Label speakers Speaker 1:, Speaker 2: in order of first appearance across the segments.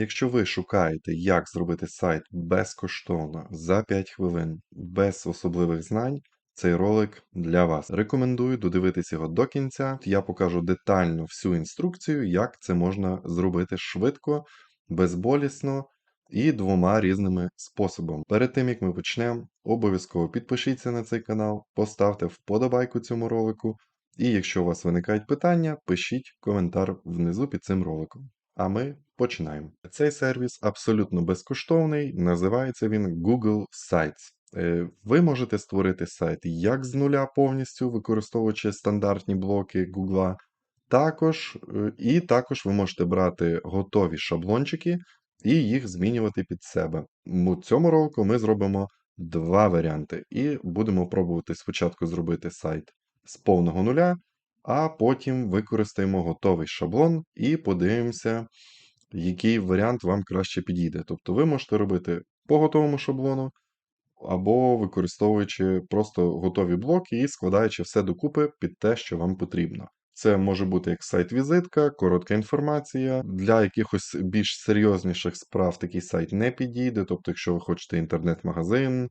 Speaker 1: Якщо ви шукаєте, як зробити сайт безкоштовно за 5 хвилин, без особливих знань, цей ролик для вас. Рекомендую додивитись його до кінця. Я покажу детально всю інструкцію, як це можна зробити швидко, безболісно і двома різними способами. Перед тим як ми почнемо, обов'язково підпишіться на цей канал, поставте вподобайку цьому ролику. І якщо у вас виникають питання, пишіть коментар внизу під цим роликом. А ми починаємо. Цей сервіс абсолютно безкоштовний, називається він Google Sites. Е, Ви можете створити сайт як з нуля повністю, використовуючи стандартні блоки Google, також, е, і також ви можете брати готові шаблончики і їх змінювати під себе. Цьому року ми зробимо два варіанти, і будемо пробувати спочатку зробити сайт з повного нуля, а потім використаємо готовий шаблон і подивимося, який варіант вам краще підійде. Тобто ви можете робити по готовому шаблону, або використовуючи просто готові блоки і складаючи все докупи під те, що вам потрібно. Це може бути як сайт-візитка, коротка інформація. Для якихось більш серйозніших справ такий сайт не підійде. Тобто, якщо ви хочете інтернет-магазин,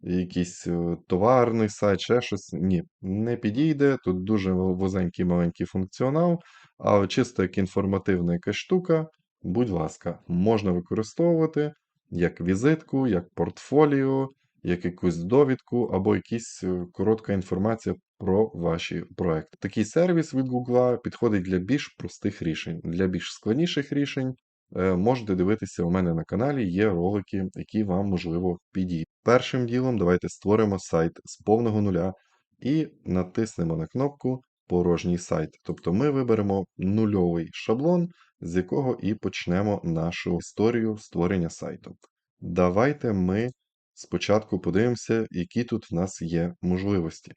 Speaker 1: якийсь е, товарний сайт, ще щось, ні, не підійде. Тут дуже вузенький маленький функціонал, а чисто як інформативна якась штука, будь ласка, можна використовувати як візитку, як портфоліо, як якусь довідку або якась е, коротка інформація про ваші проекти. Такий сервіс від Google підходить для більш простих рішень. Для більш складніших рішень е, можете дивитися у мене на каналі, є ролики, які вам можливо підійдуть. Першим ділом давайте створимо сайт з повного нуля і натиснемо на кнопку Порожній сайт. Тобто ми виберемо нульовий шаблон, з якого і почнемо нашу історію створення сайту. Давайте ми спочатку подивимося, які тут в нас є можливості.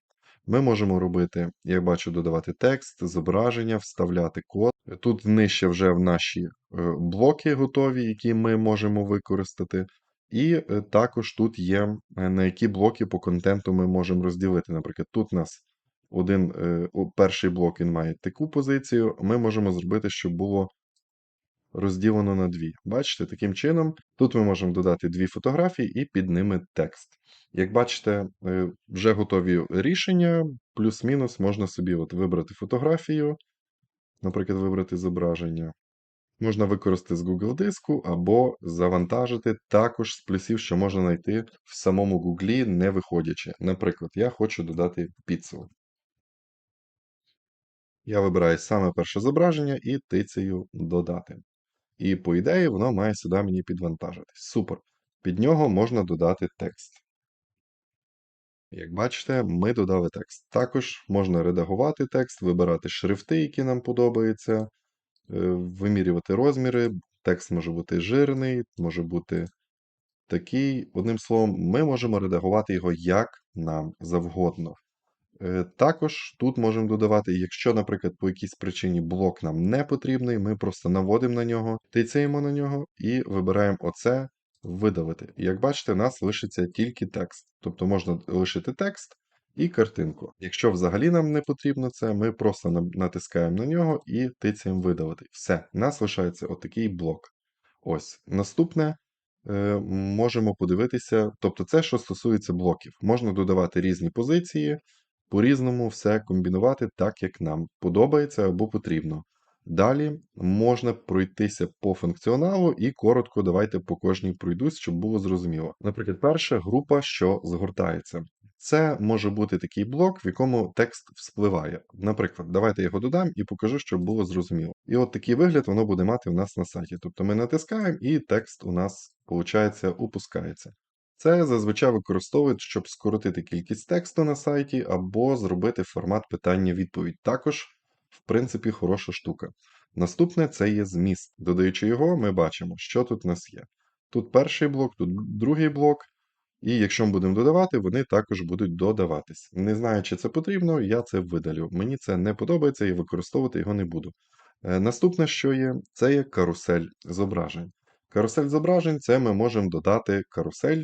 Speaker 1: Ми можемо робити, як бачу, додавати текст, зображення, вставляти код. Тут нижче вже в наші е, блоки готові, які ми можемо використати. І е, також тут є, е, на які блоки по контенту ми можемо розділити. Наприклад, тут у нас один перший блок він має таку позицію. Ми можемо зробити, щоб було розділено на дві. Бачите, таким чином, тут ми можемо додати дві фотографії і під ними текст. Як бачите, е, вже готові рішення, плюс-мінус можна собі от вибрати фотографію, наприклад, вибрати зображення. Можна використати з Google диску або завантажити також з плюсів, що можна знайти в самому Google, не виходячи. Наприклад, я хочу додати піцу. Я вибираю саме перше зображення і тицею додати. І, по ідеї, воно має сюди мені підвантажитись. Супер. Під нього можна додати текст. Як бачите, ми додали текст. Також можна редагувати текст, вибирати шрифти, які нам подобаються, е, вимірювати розміри. Текст може бути жирний, може бути такий. Одним словом, ми можемо редагувати його як нам завгодно. Е, також тут можемо додавати, якщо, наприклад, по якійсь причині блок нам не потрібний, ми просто наводимо на нього, тицяємо на нього і вибираємо оце видалити. Як бачите, у нас лишиться тільки текст. Тобто можна лишити текст і картинку. Якщо взагалі нам не потрібно це, ми просто натискаємо на нього і тицяємо видалити. Все, у нас лишається отакий блок. Ось. Наступне. Е, можемо подивитися, тобто це, що стосується блоків. Можна додавати різні позиції, по-різному все комбінувати так, як нам подобається або потрібно. Далі можна пройтися по функціоналу і коротко давайте по кожній пройдусь, щоб було зрозуміло. Наприклад, перша група, що згортається. Це може бути такий блок, в якому текст вспливає. Наприклад, давайте його додам і покажу, щоб було зрозуміло. І от такий вигляд воно буде мати в нас на сайті. Тобто ми натискаємо, і текст у нас, виходить, опускається. Це зазвичай використовують, щоб скоротити кількість тексту на сайті або зробити формат питання-відповідь. Також, в принципі, хороша штука. Наступне це є зміст. Додаючи його, ми бачимо, що тут у нас є. Тут перший блок, тут другий блок. І якщо ми будемо додавати, вони також будуть додаватись. Не знаю, чи це потрібно, я це видалю. Мені це не подобається і використовувати його не буду. Е, наступне, що є, це є карусель зображень. Карусель зображень це ми можемо додати карусель,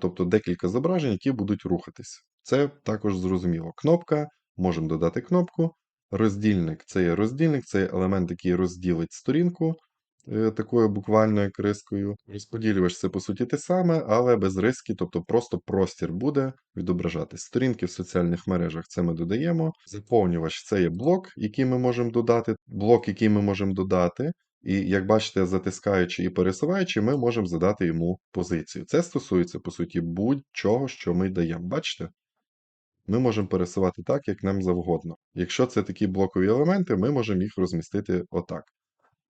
Speaker 1: тобто декілька зображень, які будуть рухатись. Це також зрозуміло. Кнопка, можемо додати кнопку. Роздільник це є роздільник, це є елемент, який розділить сторінку. е, такою буквальною крискою. Розподілювач це по суті те саме, але без риски, тобто просто простір буде відображатись. Сторінки в соціальних мережах це ми додаємо. Заповнювач це є блок, який ми можемо додати. Блок, який ми можемо додати. І як бачите, затискаючи і пересуваючи, ми можемо задати йому позицію. Це стосується, по суті, будь-чого, що ми даємо. Бачите? Ми можемо пересувати так, як нам завгодно. Якщо це такі блокові елементи, ми можемо їх розмістити отак.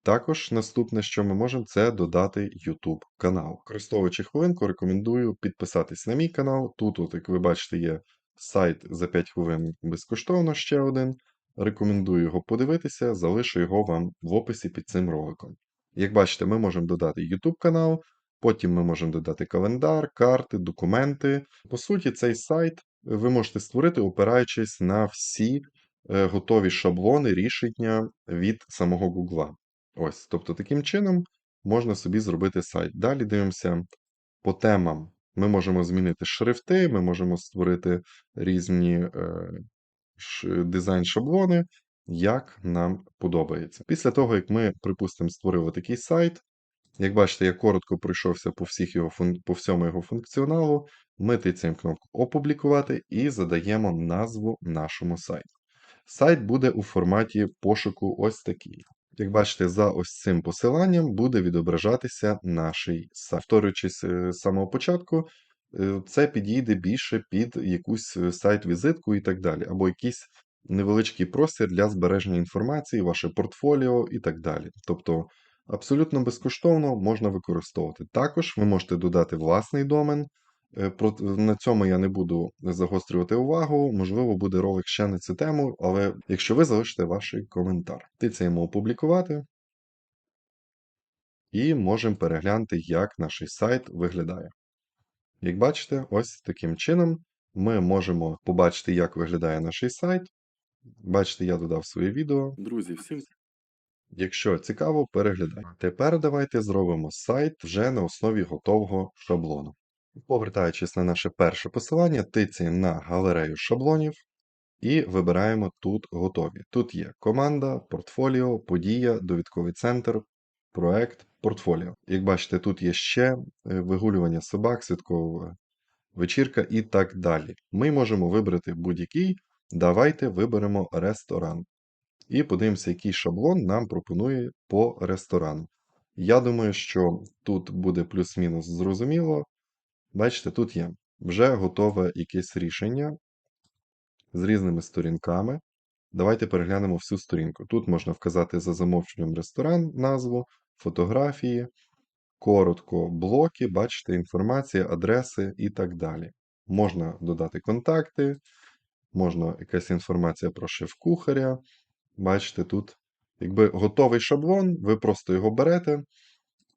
Speaker 1: Також наступне, що ми можемо, це додати YouTube канал. Користуючи хвилинку, рекомендую підписатись на мій канал. Тут, от, як ви бачите, є сайт за 5 хвилин безкоштовно ще один. Рекомендую його подивитися, залишу його вам в описі під цим роликом. Як бачите, ми можемо додати YouTube канал, потім ми можемо додати календар, карти, документи. По суті, цей сайт ви можете створити, опираючись на всі е, готові шаблони рішення від самого Google. Ось, тобто таким чином можна собі зробити сайт. Далі дивимося по темам. Ми можемо змінити шрифти, ми можемо створити різні е, ш- дизайн-шаблони, як нам подобається. Після того, як ми, припустимо, створили такий сайт, як бачите, я коротко пройшовся по, всіх його по всьому його функціоналу, ми тицяємо кнопку Опублікувати і задаємо назву нашому сайту. Сайт буде у форматі пошуку ось такий. Як бачите, за ось цим посиланням буде відображатися наш сайт. Повторюючись е, з самого початку, це підійде більше під якусь е, сайт-візитку і так далі, або якийсь невеличкий простір для збереження інформації, ваше портфоліо і так далі. Тобто абсолютно безкоштовно можна використовувати. Також ви можете додати власний домен. Е, на цьому я не буду загострювати увагу. Можливо, буде ролик ще на цю тему, але якщо ви залишите ваш коментар, тицяємо опублікувати і можемо переглянути, як наш сайт виглядає. Як бачите, ось таким чином ми можемо побачити, як виглядає наш сайт. Бачите, я додав своє відео. Друзі, всім. Якщо цікаво, переглядайте. Тепер давайте зробимо сайт вже на основі готового шаблону. Повертаючись на наше перше посилання, тицяємо на галерею шаблонів і вибираємо тут готові. Тут є команда, портфоліо, подія, довідковий центр, проект, портфоліо. Як бачите, тут є ще е, вигулювання собак, святкова вечірка і так далі. Ми можемо вибрати будь-який. Давайте виберемо ресторан. І подивимося, який шаблон нам пропонує по ресторану. Я думаю, що тут буде плюс-мінус зрозуміло. Бачите, тут є вже готове якесь рішення з різними сторінками. Давайте переглянемо всю сторінку. Тут можна вказати за замовченням ресторан, назву, фотографії, коротко блоки, бачите, інформація, адреси і так далі. Можна додати контакти, можна якась інформація про шеф-кухаря. Бачите, тут якби готовий шаблон, ви просто його берете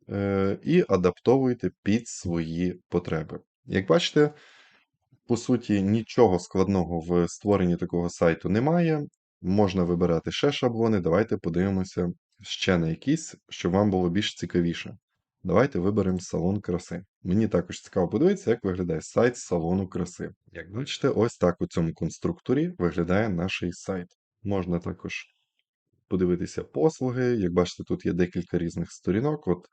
Speaker 1: е, і адаптовуєте під свої потреби. Як бачите, по суті, нічого складного в створенні такого сайту немає. Можна вибирати ще шаблони. Давайте подивимося ще на якісь, щоб вам було більш цікавіше. Давайте виберемо салон краси. Мені також цікаво подивитися, як виглядає сайт салону краси. Як бачите, ось так у цьому конструкторі виглядає наш сайт. Можна також подивитися послуги. Як бачите, тут є декілька різних сторінок. От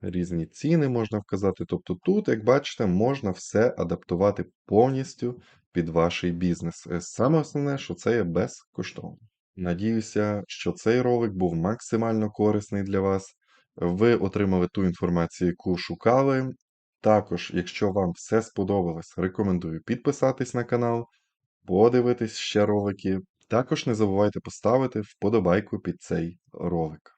Speaker 1: різні ціни можна вказати. Тобто тут, як бачите, можна все адаптувати повністю під ваш бізнес. Саме основне, що це є безкоштовно. Надіюся, що цей ролик був максимально корисний для вас. Ви отримали ту інформацію, яку шукали. Також, якщо вам все сподобалось, рекомендую підписатись на канал, подивитись ще ролики. Також не забувайте поставити вподобайку під цей ролик.